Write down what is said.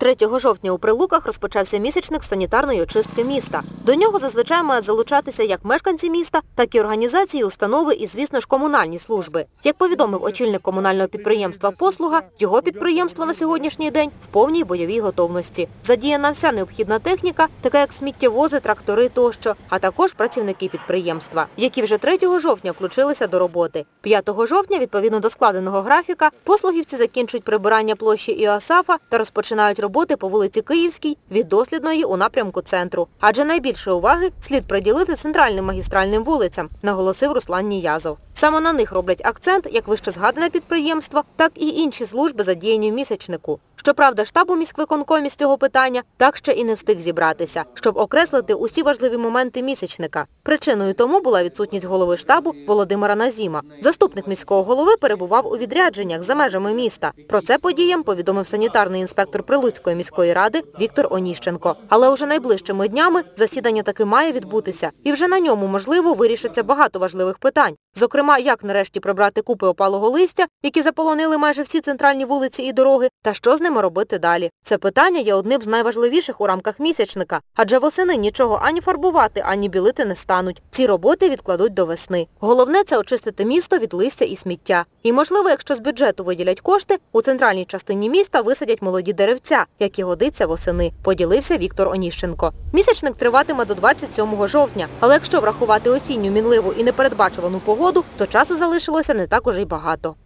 3 жовтня у Прилуках розпочався місячник санітарної очистки міста. До нього зазвичай мають залучатися як мешканці міста, так і організації, установи і, звісно ж, комунальні служби. Як повідомив очільник комунального підприємства «Послуга», його підприємство на сьогоднішній день в повній бойовій готовності. Задіяна вся необхідна техніка, така як сміттєвози, трактори тощо, а також працівники підприємства, які вже 3 жовтня включилися до роботи. 5 жовтня, відповідно до складеного графіка, послугівці закінчують прибирання площі Іосафа та розпочинають роботи по вулиці Київській від дослідної у напрямку центру. Адже найбільше уваги слід приділити центральним магістральним вулицям, наголосив Руслан Ніязов. Саме на них роблять акцент як вище згадане підприємство, так і інші служби задіяні в місячнику. Щоправда, штаб у міськвиконкомі з цього питання так ще і не встиг зібратися, щоб окреслити усі важливі моменти місячника. Причиною тому була відсутність голови штабу Володимира Назіма. Заступник міського голови перебував у відрядженнях за межами міста. Про це подіям повідомив санітарний інспектор Прилуцької міської ради Віктор Оніщенко. Але уже найближчими днями засідання таки має відбутися, і вже на ньому можливо вирішиться багато важливих питань. Зокрема, як нарешті прибрати купи опалого листя, які заполонили майже всі центральні вулиці і дороги, та що з ними робити далі. Це питання є одним з найважливіших у рамках місячника, адже восени нічого ані фарбувати, ані білити не стануть. Ці роботи відкладуть до весни. Головне це очистити місто від листя і сміття. І можливо, якщо з бюджету виділять кошти, у центральній частині міста висадять молоді деревця, які годиться восени, поділився Віктор Оніщенко. Місячник триватиме до 27 жовтня, але якщо врахувати осінню мінливу і непередбачувану погоду, то часу залишилося не так уже й багато.